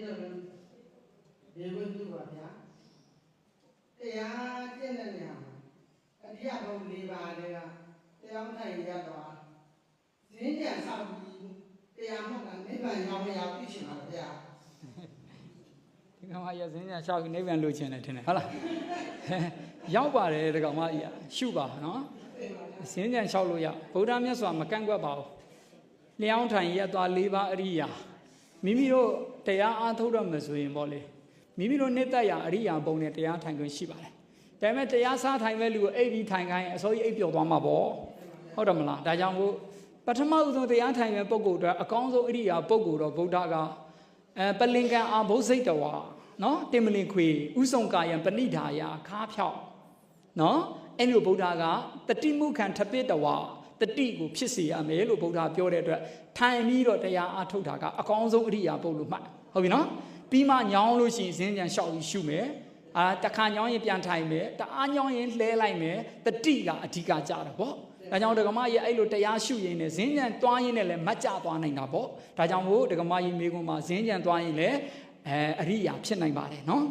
ဒီဝိသုပါဗျာတရားကျင့်တဲ့နေရာမှာအရိယဘုံ၄ပါးတွေကတရားထိုင်ရတော့ဈဉ္ကြံဆောက်ပြီးတရားမှတ်တာနိဗ္ဗာန်ရောက်မရောက်သိချင်ပါဗျာဒီကောင်မကြီးကစင်းညာရှောက်ပြီးနိဗ္ဗာန်လိုချင်တယ်ထင်တယ်ဟုတ်လားရောက်ပါတယ်ဒီကောင်မကြီးကရှုပါနော်စင်းညာရှောက်လို့ရဗုဒ္ဓမြတ်စွာမကန့်ကွက်ပါဘူးလျှောင်းထိုင်ရက်သွား၄ပါးအရိယာ မိမိတို့တရားအားထုတ်တော့မယ်ဆိုရင်ပေါ့လေမိမိတို့နှစ်သက်ရာအရိယာပုံနဲ့တရားထိုင်ခွင့်ရှိပါတယ်ဒါပေမဲ့တရားစားထိုင်မဲ့လူကိုအိပ်ပြီးထိုင်ခိုင်းရင်အစိုးရအိပ်ပျော်သွားမှာပေါ့ဟုတ်တယ်မလားဒါကြောင့်မို့ပထမဦးဆုံးတရားထိုင်မဲ့ပုဂ္ဂိုလ်အတွက်အကောင်းဆုံးအရိယာပုဂ္ဂိုလ်တော့ဗုဒ္ဓကအဲပလင်ကံအာဘုစိတ်တဝါနော်တင်မလင်ခွေဥဆောင်ကာယံပဏိဓာယာခါဖြောက်နော်အဲ့လိုဗုဒ္ဓကတတိမှုခံထပိတဝါ တတိကိုဖြစ်စေရမယ်လို့ဗုဒ္ဓပြောတဲ့အတွက်ထိုင်ပြီးတော့တရားအားထုတ်တာကအကောင်းဆုံးအရိယာပုဂ္ဂိုလ်မှတ်ဟုတ်ပြီနော်ပြီးမှညောင်းလို့ရှိရင်ဇင်းကြံလျှောက်ပြီးရှုမယ်အာတခါညောင်းရင်ပြန်ထိုင်မယ်တအားညောင်းရင်လှဲလိုက်မယ်တတိကအဓိကကြတာပေါ့ဒါကြောင့်ဒကမကြီးအဲ့လိုတရားရှုရင်းနဲ့ဇင်းကြံတွားရင်းနဲ့လည်းမတ်ကြသွားနိုင်တာပေါ့ဒါကြောင့်မို့ဒကမကြီးမိကုံမှာဇင်းကြံတွားရင်းလည်းအဲအရိယာဖြစ်နိုင်ပါတယ်နော်